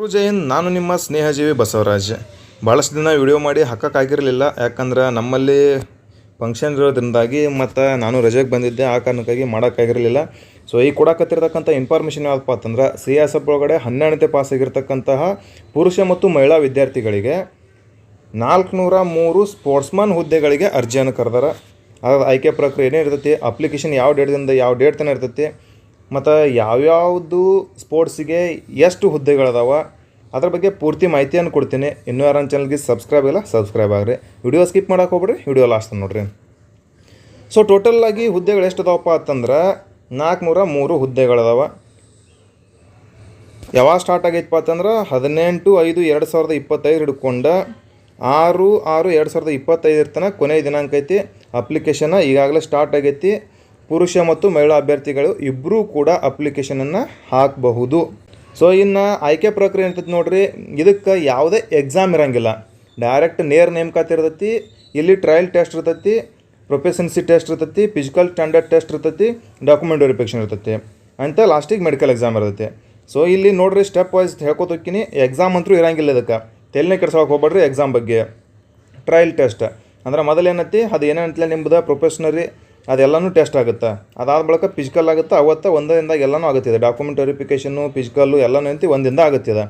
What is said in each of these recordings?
ಗುರು ಜೈ ಹಿಂದ್ ನಾನು ನಿಮ್ಮ ಸ್ನೇಹಜೀವಿ ಬಸವರಾಜ್. ಭಾಳಷ್ಟು ದಿನ ವಿಡಿಯೋ ಮಾಡಿ ಹಾಕೋಕ್ಕಾಗಿರಲಿಲ್ಲ ಯಾಕಂದ್ರೆ ನಮ್ಮಲ್ಲಿ ಫಂಕ್ಷನ್ ಇರೋದ್ರಿಂದಾಗಿ ಮತ್ತು ನಾನು ರಜೆಗೆ ಬಂದಿದ್ದೆ, ಆ ಕಾರಣಕ್ಕಾಗಿ ಮಾಡೋಕ್ಕಾಗಿರಲಿಲ್ಲ. ಸೊ ಈ ಕೊಡಕತ್ತಿರ್ತಕ್ಕಂಥ ಇನ್ಫಾರ್ಮೇಷನ್ ಯಾವಪ್ಪ ಅಂತಂದ್ರೆ ಸಿ ಎಸ್ ಎಫ್ ಒಳಗಡೆ ಹನ್ನೆರಡನೇ ಪಾಸ್ ಆಗಿರ್ತಕ್ಕಂತಹ ಪುರುಷ ಮತ್ತು ಮಹಿಳಾ ವಿದ್ಯಾರ್ಥಿಗಳಿಗೆ ನಾಲ್ಕುನೂರ ಮೂರು ಸ್ಪೋರ್ಟ್ಸ್ಮನ್ ಹುದ್ದೆಗಳಿಗೆ ಅರ್ಜಿಯನ್ನು ಕರೆದಾರ. ಅದ್ರ ಆಯ್ಕೆ ಪ್ರಕ್ರಿಯೆ ಏನೇ ಇರ್ತೈತಿ ಅಪ್ಲಿಕೇಶನ್ ಯಾವ ಡೇಟ್ದಿಂದ ಯಾವ ಡೇಟ್ ತನಕ ಇರ್ತೈತಿ ಮತ್ತು ಯಾವ್ಯಾವುದು ಸ್ಪೋರ್ಟ್ಸಿಗೆ ಎಷ್ಟು ಹುದ್ದೆಗಳದಾವೆ, ಅದ್ರ ಬಗ್ಗೆ ಪೂರ್ತಿ ಮಾಹಿತಿಯನ್ನು ಕೊಡ್ತೀನಿ. ಇನ್ನೂ ಯಾರು ನನ್ನ ಚಾನಲ್ಗೆ ಸಬ್ಸ್ಕ್ರೈಬ್ ಇಲ್ಲ ಸಬ್ಸ್ಕ್ರೈಬ್ ಆಗ್ರಿ. ವಿಡಿಯೋ ಸ್ಕಿಪ್ ಮಾಡೋಕೆ ಹೋಗ್ಬಿಡ್ರಿ ವಿಡಿಯೋ ಲಾಸ್ಟ್ ನೋಡ್ರಿ. ಸೊ ಟೋಟಲ್ ಆಗಿ ಹುದ್ದೆಗಳು ಎಷ್ಟು ಅದಾವಪ್ಪ ಅಂತಂದ್ರೆ, ನಾಲ್ಕುನೂರ ಮೂರು ಹುದ್ದೆಗಳದಾವ. ಯಾವಾಗ ಸ್ಟಾರ್ಟ್ ಆಗೈತಪ್ಪ ಅಂತಂದ್ರೆ, ಹದಿನೆಂಟು ಐದು ಎರಡು ಸಾವಿರದ ಇಪ್ಪತ್ತೈದು ಹಿಡ್ಕೊಂಡು ಆರು ಆರು ಎರಡು ಸಾವಿರದ ಇಪ್ಪತ್ತೈದು ಇರ್ತನ ಕೊನೆಯ ದಿನಾಂಕ ಐತಿ. ಅಪ್ಲಿಕೇಶನ್ ಈಗಾಗಲೇ ಸ್ಟಾರ್ಟ್ ಆಗೈತಿ. ಪುರುಷ ಮತ್ತು ಮಹಿಳಾ ಅಭ್ಯರ್ಥಿಗಳು ಇಬ್ಬರೂ ಕೂಡ ಅಪ್ಲಿಕೇಶನನ್ನು ಹಾಕಬಹುದು. ಸೊ ಇನ್ನು ಆಯ್ಕೆ ಪ್ರಕ್ರಿಯೆ ಇರ್ತೈತಿ ನೋಡ್ರಿ, ಇದಕ್ಕೆ ಯಾವುದೇ ಎಕ್ಸಾಮ್ ಇರಂಗಿಲ್ಲ. ಡೈರೆಕ್ಟ್ ನೇರ ನೇಮಕಾತಿ ಇರ್ತೈತಿ, ಇಲ್ಲಿ ಟ್ರಯಲ್ ಟೆಸ್ಟ್ ಇರ್ತೈತಿ ಪ್ರೊಫೆಷನ್ಸಿ ಟೆಸ್ಟ್ ಇರ್ತೈತಿ ಫಿಸಿಕಲ್ ಸ್ಟ್ಯಾಂಡರ್ಡ್ ಟೆಸ್ಟ್ ಇರ್ತೈತಿ ಡಾಕ್ಯುಮೆಂಟ್ ವೆರಿಫಿಕೇಷನ್ ಇರ್ತೈತಿ. ಅಂತ ಲಾಸ್ಟಿಗೆ ಮೆಡಿಕಲ್ ಎಕ್ಸಾಮ್ ಇರ್ತೈತಿ. ಸೊ ಇಲ್ಲಿ ನೋಡ್ರಿ ಸ್ಟೆಪ್ ವೈಸ್ ಹೇಳ್ಕೊತೋಕಿನಿ ಎಕ್ಸಾಮ್ ಅಂತೂ ಇರಂಗಿಲ್ಲ ಇದಕ್ಕೆ. ತಲೆನೇ ಕೆಡ್ಸೋಕೆ ಹೋಗ್ಬೇಡ್ರಿ ಎಕ್ಸಾಮ್ ಬಗ್ಗೆ. ಟ್ರಯಲ್ ಟೆಸ್ಟ್ ಅಂದ್ರೆ ಮೊದಲೇನೈತಿ ಅದು ಏನೇನಂತಲೇ ನಿಮ್ಮದು ಪ್ರೊಫೆಷ್ನರಿ ಅದೆಲ್ಲನೂ ಟೆಸ್ಟ್ ಆಗುತ್ತೆ? ಅದಾದ ಬಳಿಕ ಫಿಸಿಕಲ್ ಆಗುತ್ತೆ? ಅವತ್ತು ಒಂದರಿಂದ ಎಲ್ಲನೂ ಆಗುತ್ತಿದೆ. ಡಾಕ್ಯುಮೆಂಟ್ ವೆರಿಫಿಕೇಷನ್ನು ಫಿಸಿಕಲ್ಲು ಎಲ್ಲನೂ ಅಂತಿ ಒಂದಿಂದ ಆಗುತ್ತಿದೆ.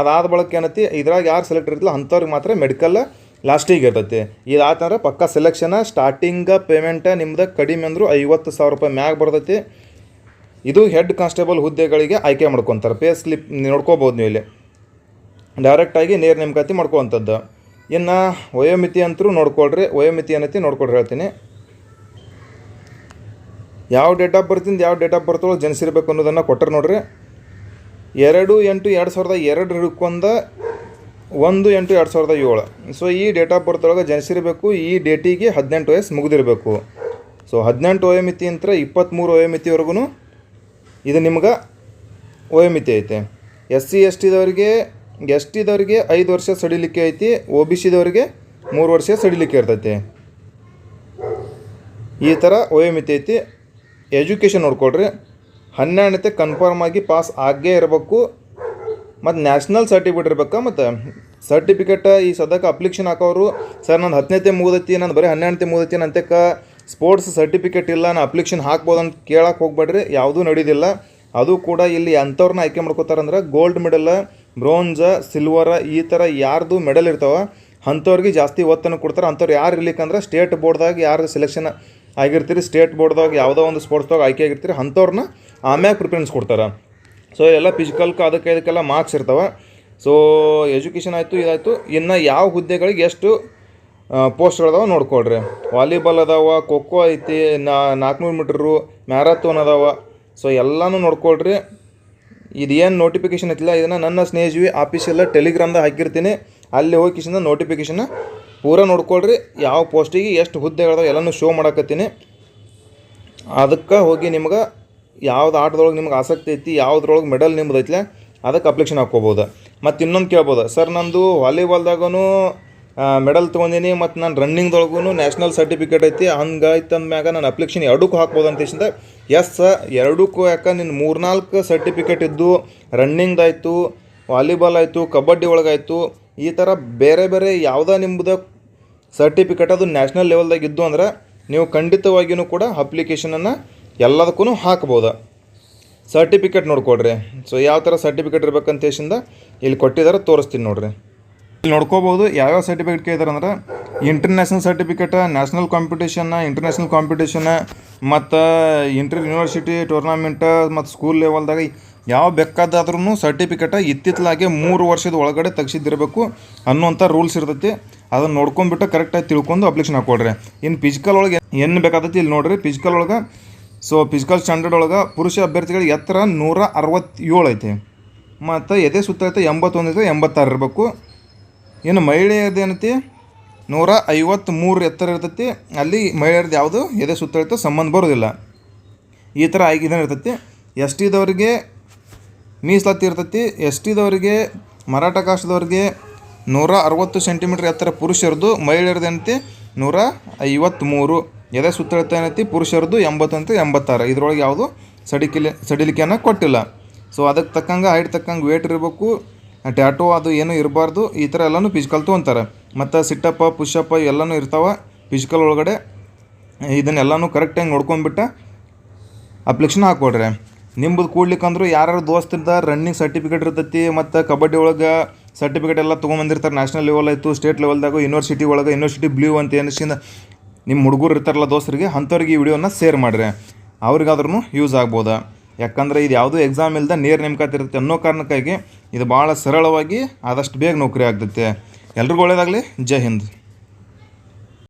ಅದಾದ ಬಳಿಕ ಏನೈತಿ? ಇದ್ರಾಗ ಯಾರು ಸೆಲೆಕ್ಟ್ ಇರ್ತಿಲ್ಲ ಅಂಥವ್ರಿಗೆ ಮಾತ್ರ ಮೆಡಿಕಲ್ ಲಾಸ್ಟಿಗೆ ಇರ್ತೈತಿ. ಇದಾತಂದ್ರೆ ಪಕ್ಕ ಸೆಲೆಕ್ಷನ್ ಸ್ಟಾರ್ಟಿಂಗ್ ಪೇಮೆಂಟ್ ನಿಮ್ದು ಕಡಿಮೆ ಅಂದರೂ ಐವತ್ತು ಸಾವಿರ ರೂಪಾಯಿ ಮ್ಯಾಗ ಬರ್ತೈತಿ. ಇದು ಹೆಡ್ ಕಾನ್ಸ್ಟೇಬಲ್ ಹುದ್ದೆಗಳಿಗೆ ಆಯ್ಕೆ ಮಾಡ್ಕೊತಾರೆ. ಪೇ ಸ್ಲಿಪ್ ನೋಡ್ಕೋಬೋದು ನೀವು ಇಲ್ಲಿ. ಡೈರೆಕ್ಟಾಗಿ ನೇರ ನೇಮಕಾತಿ ಮಾಡ್ಕೊವಂಥದ್ದು. ಇನ್ನು ವಯೋಮಿತಿ ಅಂತರೂ ನೋಡ್ಕೊಳ್ರಿ. ವಯೋಮಿತಿ ಏನೈತಿ? ನೋಡ್ಕೊಳ್ರಿ ಹೇಳ್ತೀನಿ. ಯಾವ ಡೇಟ್ ಆಫ್ ಬರ್ತಿಂದ ಯಾವ ಡೇಟ್ ಆಫ್ ಬರ್ತೋ ಒಳಗೆ ಜನಿಸಿರ್ಬೇಕು ಅನ್ನೋದನ್ನು ಕೊಟ್ಟರೆ ನೋಡ್ರಿ. ಎರಡು ಎಂಟು ಎರಡು ಸಾವಿರದ ಎರಡು ಹಿಡ್ಕೊಂಡ ಒಂದು ಎಂಟು ಎರಡು ಸಾವಿರದ ಏಳು. ಸೊ ಈ ಡೇಟ್ ಆಫ್ ಬರ್ತ್ ಒಳಗೆ ಜನಿಸಿರಬೇಕು ಈ ಡೇಟಿಗೆ ಹದಿನೆಂಟು ವಯಸ್ಸು ಮುಗಿದಿರಬೇಕು. ಸೊ ಹದಿನೆಂಟು ವಯೋಮಿತಿ ಅಂತ ಇಪ್ಪತ್ತ್ಮೂರು ವಯೋಮಿತಿವರೆಗೂ ಇದು ನಿಮ್ಗೆ ವಯೋಮಿತಿ ಐತೆ. ಎಸ್ ಸಿ ಎಸ್ ಟಿದವ್ರಿಗೆ ಎಸ್ ಟಿದವ್ರಿಗೆ ಐದು ವರ್ಷ ಸಡಿಲಿಕ್ಕೆ ಐತಿ ಒ ಬಿ ಸಿದವ್ರಿಗೆ ಮೂರು ವರ್ಷ ಸಡಿಲಿಕ್ಕೆ ಇರ್ತೈತಿ. ಈ ಥರ ವಯೋಮಿತಿ ಐತಿ. ಎಜುಕೇಷನ್ ನೋಡ್ಕೊಳ್ರಿ. ಹನ್ನೆರಡನೇ ಕನ್ಫರ್ಮ್ ಆಗಿ ಪಾಸ್ ಆಗೇ ಇರಬೇಕು. ಮತ್ತು ನ್ಯಾಷನಲ್ ಸರ್ಟಿಫಿಕೇಟ್ ಇರ್ಬೇಕಾ? ಮತ್ತು ಸರ್ಟಿಫಿಕೇಟ್ ಈ ಸದ್ಯಕ್ಕೆ ಅಪ್ಲಿಕೇಶನ್ ಹಾಕೋರು ಸರ್ ನಾನು ಹತ್ತನೇತೆ ಮುಗಿದೈತಿ ನಾನು ಬರೀ ಹನ್ನೆರಡನೇ ಮುಗಿದೈತಿ ಅಂತಕ್ಕೆ ಸ್ಪೋರ್ಟ್ಸ್ ಸರ್ಟಿಫಿಕೇಟ್ ಇಲ್ಲ ನಾನು ಅಪ್ಲಿಕೇಶನ್ ಹಾಕ್ಬೋದು ಅಂತ ಕೇಳಕ್ಕೆ ಹೋಗ್ಬೇಡ್ರಿ. ಯಾವುದೂ ನಡೀದಿಲ್ಲ. ಅದು ಕೂಡ ಇಲ್ಲಿ ಅಂಥವ್ರನ್ನ ಆಯ್ಕೆ ಮಾಡ್ಕೋತಾರಂದ್ರೆ ಗೋಲ್ಡ್ ಮೆಡಲ್ ಬ್ರೋಂಜ ಸಿಲ್ವರ ಈ ಥರ ಯಾರ್ದು ಮೆಡಲ್ ಇರ್ತಾವೆ, ಅಂಥವ್ರಿಗೆ ಜಾಸ್ತಿ ಒತ್ತನ್ನು ಕೊಡ್ತಾರೆ. ಅಂಥವ್ರು ಯಾರು ಇರ್ಲಿಕ್ಕಂದ್ರೆ ಸ್ಟೇಟ್ ಬೋರ್ಡ್ದಾಗ ಯಾರು ಸೆಲೆಕ್ಷನ್ ಆಗಿರ್ತೀರಿ ಸ್ಟೇಟ್ ಬೋರ್ಡ್ದಾಗ ಯಾವುದೋ ಒಂದು ಸ್ಪೋರ್ಟ್ಸ್ದಾಗ ಆಯ್ಕೆ ಆಗಿರ್ತೀರಿ ಅಂಥವ್ರನ್ನ ಆಮ್ಯಾಗ ಪ್ರಿಫರೆನ್ಸ್ ಕೊಡ್ತಾರೆ. ಸೊ ಎಲ್ಲ ಫಿಸಿಕಲ್ಕ ಅದಕ್ಕೆ ಇದಕ್ಕೆಲ್ಲ ಮಾರ್ಕ್ಸ್ ಇರ್ತಾವೆ. ಸೊ ಎಜುಕೇಷನ್ ಆಯಿತು, ಇದಾಯಿತು. ಇನ್ನು ಯಾವ ಹುದ್ದೆಗಳಿಗೆ ಎಷ್ಟು ಪೋಸ್ಟ್ಗಳದಾವೆ ನೋಡ್ಕೊಳ್ರಿ. ವಾಲಿಬಾಲ್ ಅದಾವ ಖೋಖೋ ಐತಿ, ನಾ, ನಾಲ್ಕುನೂರು ಮೀಟ್ರು ಮ್ಯಾರಥಾನ್ ಅದಾವ. ಸೊ ಎಲ್ಲನೂ ನೋಡ್ಕೊಳ್ರಿ. ಇದೇನು ನೋಟಿಫಿಕೇಷನ್ ಐತಿಲ್ಲ, ಇದನ್ನು ನನ್ನ ಸ್ನೇಹಿಜೀವಿ ಆಫೀಸೆಲ್ಲ ಟೆಲಿಗ್ರಾಮ್ದಾಗ ಹಾಕಿರ್ತೀನಿ. ಅಲ್ಲಿ ಹೋಗಿ ಕಿಶಿಂದ ಪೂರ ನೋಡ್ಕೊಳ್ರಿ, ಯಾವ ಪೋಸ್ಟಿಗೆ ಎಷ್ಟು ಹುದ್ದೆಗಳದಾವ ಎಲ್ಲನೂ ಶೋ ಮಾಡಕತ್ತೀನಿ. ಅದಕ್ಕೆ ಹೋಗಿ ನಿಮ್ಗೆ ಯಾವ್ದು ಆಟದೊಳಗೆ ನಿಮ್ಗೆ ಆಸಕ್ತಿ ಐತಿ, ಯಾವುದ್ರೊಳಗೆ ಮೆಡಲ್ ನಿಮ್ದು ಐತ್ಲೆ ಅದಕ್ಕೆ ಅಪ್ಲಿಕೇಶನ್ ಹಾಕ್ಕೋಬೋದು. ಮತ್ತು ಇನ್ನೊಂದು ಕೇಳ್ಬೋದು. ಸರ್, ನಂದು ವಾಲಿಬಾಲ್ದಾಗೂ ಮೆಡಲ್ ತೊಗೊಂಡಿನಿ ಮತ್ತು ನಾನು ರನ್ನಿಂಗ್ದೊಳಗೂ ನ್ಯಾಷನಲ್ ಸರ್ಟಿಫಿಕೇಟ್ ಐತಿ. ಹಂಗಾಯ್ತು ಅಂದ್ಮ್ಯಾಗ ನಾನು ಅಪ್ಲಿಕೇಶನ್ ಎರಡಕ್ಕೂ ಹಾಕ್ಬೋದು ಅಂತ ಎಸ್ ಎಸ್ ಎರಡಕ್ಕೂ ಯಾಕೆ ನಿನ್ನ ಮೂರ್ನಾಲ್ಕು ಸರ್ಟಿಫಿಕೇಟ್ ಇದ್ದು ರನ್ನಿಂಗ್ದಾಯಿತು ವಾಲಿಬಾಲ್ ಆಯಿತು, ಕಬಡ್ಡಿ ಒಳಗಾಯಿತು, ಈ ಥರ ಬೇರೆ ಬೇರೆ ಯಾವುದೇ ನಿಮ್ಮದು ಸರ್ಟಿಫಿಕೇಟ್ ಅದು ನ್ಯಾಷನಲ್ ಲೆವೆಲ್ದಾಗ ಇದ್ದು ಅಂದ್ರೆ ನೀವು ಖಂಡಿತವಾಗಿಯೂ ಕೂಡ ಅಪ್ಲಿಕೇಶನನ್ನು ಎಲ್ಲದಕ್ಕೂ ಹಾಕ್ಬೋದು. ಸರ್ಟಿಫಿಕೇಟ್ ನೋಡ್ಕೊಡ್ರಿ ಸೊ ಯಾವ ಥರ ಸರ್ಟಿಫಿಕೇಟ್ ಇರ್ಬೇಕಂತೇಶಿಂದ ಇಲ್ಲಿ ಕೊಟ್ಟಿದ್ದಾರೆ, ತೋರಿಸ್ತೀನಿ ನೋಡ್ರಿ. ಇಲ್ಲಿ ನೋಡ್ಕೋಬೋದು ಯಾವ್ಯಾವ ಸರ್ಟಿಫಿಕೇಟ್ ಕೇಳಿದಾರೆ ಅಂದ್ರೆ international certificate national competition international competition ಮತ್ತು ಇಂಟರ್ ಯೂನಿವರ್ಸಿಟಿ ಟೂರ್ನಾಮೆಂಟ ಮತ್ತು ಸ್ಕೂಲ್ ಲೆವೆಲ್ದಾಗ ಯಾವ ಬೇಕಾದಾದ್ರೂ ಸರ್ಟಿಫಿಕೇಟ ಇತ್ತಿತ್ತಲಾಗೆ ಮೂರು ವರ್ಷದ ಒಳಗಡೆ ತೆಗ್ಸಿದ್ದಿರಬೇಕು ಅನ್ನುವಂಥ ರೂಲ್ಸ್ ಇರ್ತೈತಿ. ಅದನ್ನು ನೋಡ್ಕೊಂಡ್ಬಿಟ್ಟು ಕರೆಕ್ಟಾಗಿ ತಿಳ್ಕೊಂಡು ಅಪ್ಲಿಕೇಶನ್ ಹಾಕೊಳ್ರಿ. ಇನ್ನು ಫಿಸಿಕಲ್ ಒಳಗೆ ಏನು ಬೇಕಾದತಿ ಇಲ್ಲಿ ನೋಡ್ರಿ. ಫಿಸಿಕಲ್ ಒಳಗೆ ಸೊ ಫಿಸಿಕಲ್ ಸ್ಟ್ಯಾಂಡರ್ಡ್ ಒಳಗೆ ಪುರುಷ ಅಭ್ಯರ್ಥಿಗಳಿಗೆ ಎತ್ತರ ನೂರ ಅರವತ್ತೇಳು ಐತೆ. ಮತ್ತು ಎದೆ ಸುತ್ತ ಐತೆ ಎಂಬತ್ತೊಂದು ಐತೆ, ಎಂಬತ್ತಾರು ಇರಬೇಕು. ಇನ್ನು ಮಹಿಳೆಯರದ್ದು ಏನೈತಿ? ನೂರ ಐವತ್ತ್ಮೂರು ಎತ್ತರ ಇರ್ತೈತಿ. ಅಲ್ಲಿ ಮಹಿಳೆಯರದ್ದು ಯಾವುದು? ಎದೆ ಸುತ್ತ ಇರ್ತದೆ ಸಂಬಂಧ ಬರೋದಿಲ್ಲ. ಈ ಥರ ಇದನ್ನ ಇರ್ತೈತಿ. ಎಸ್ ಟಿದವ್ರಿಗೆ ಮೀಸಲಾತಿ ಇರ್ತೈತಿ. ಎಸ್ ಟಿದವ್ರಿಗೆ ಮರಾಠ ಕಾಸ್ಟ್ದವ್ರಿಗೆ ನೂರ ಅರವತ್ತು ಸೆಂಟಿಮೀಟ್ರ್ ಎತ್ತರ ಪುರುಷರದು ಮಹಿಳೆಯರದ್ದು ಏನೈತಿ ನೂರ ಐವತ್ತ್ಮೂರು ಎದೆ ಸುತ್ತಳತ ಏನೈತಿ ಪುರುಷರದು ಎಂಬತ್ತಂತ ಎಂಬತ್ತಾರು. ಇದರೊಳಗೆ ಯಾವುದು? ಸಡಿಕಿಲೆ, ಸಡಿಲಿಕೆಯನ್ನು ಕೊಟ್ಟಿಲ್ಲ. ಸೊ ಅದಕ್ಕೆ ತಕ್ಕಂಗೆ ಹೈಟ್ ತಕ್ಕಂಗೆ ವೇಟ್ ಇರಬೇಕು. ಟ್ಯಾಟೋ ಅದು ಏನು ಇರಬಾರ್ದು. ಈ ಥರ ಎಲ್ಲನೂ ಫಿಸಿಕಲ್ ತೊಗೊಂತಾರೆ. ಮತ್ತು ಸಿಟ್ಟಪ್ಪ ಪುಷಪ್ಪ ಎಲ್ಲನೂ ಇರ್ತಾವೆ ಫಿಸಿಕಲ್ ಒಳಗಡೆ. ಇದನ್ನೆಲ್ಲನೂ ಕರೆಕ್ಟಾಗಿ ನೋಡ್ಕೊಂಡ್ಬಿಟ್ಟು ಅಪ್ಲಿಕೇಶನ್ ಹಾಕ್ಕೊಡ್ರಿ. ನಿಮ್ಮದು ಕೂಡ್ಲಿಕ್ಕಂದ್ರೂ ಯಾರ್ಯಾರು ದೋಸ್ತಿರ್ದ ರನ್ನಿಂಗ್ ಸರ್ಟಿಫಿಕೇಟ್ ಇರ್ತೈತಿ, ಮತ್ತು ಕಬಡ್ಡಿ ಒಳಗೆ ಸರ್ಟಿಫಿಕೇಟ್ ಎಲ್ಲ ತೊಗೊಂಬಂದಿರ್ತಾರೆ. ನ್ಯಾಷನಲ್ ಲೆವೆಲ್ ಆಯಿತು ಸ್ಟೇಟ್ ಲೆವೆಲ್ದಾಗ ಯೂನಿವರ್ಸಿಟಿ ಒಳಗೆ ಯೂನಿವರ್ಸಿಟಿ ಬ್ಲೂ ಅಂತ ಏನಿಸಿಂದ ನಿಮ್ಮ ಹುಡುಗರು ಇರ್ತಾರಲ್ಲ ದೋಸ್ತರಿಗೆ, ಅಂಥವ್ರಿಗೆ ಈ ವಿಡಿಯೋನ ಶೇರ್ ಮಾಡಿರಿ. ಅವ್ರಿಗಾದ್ರೂ ಯೂಸ್ ಆಗ್ಬೋದಾ. ಯಾಕಂದರೆ ಇದು ಯಾವುದೂ ಎಕ್ಸಾಮ್ ಇಲ್ಲದೆ ನೇರ ನೇಮಕಾತಿ ಇರುತ್ತೆ ಅನ್ನೋ ಕಾರಣಕ್ಕಾಗಿ ಇದು ಭಾಳ ಸರಳವಾಗಿ ಆದಷ್ಟು ಬೇಗ ನೌಕರಿ ಆಗ್ತೈತೆ. ಎಲ್ರಿಗೂ ಒಳ್ಳೆಯದಾಗಲಿ ಜೈ ಹಿಂದ್.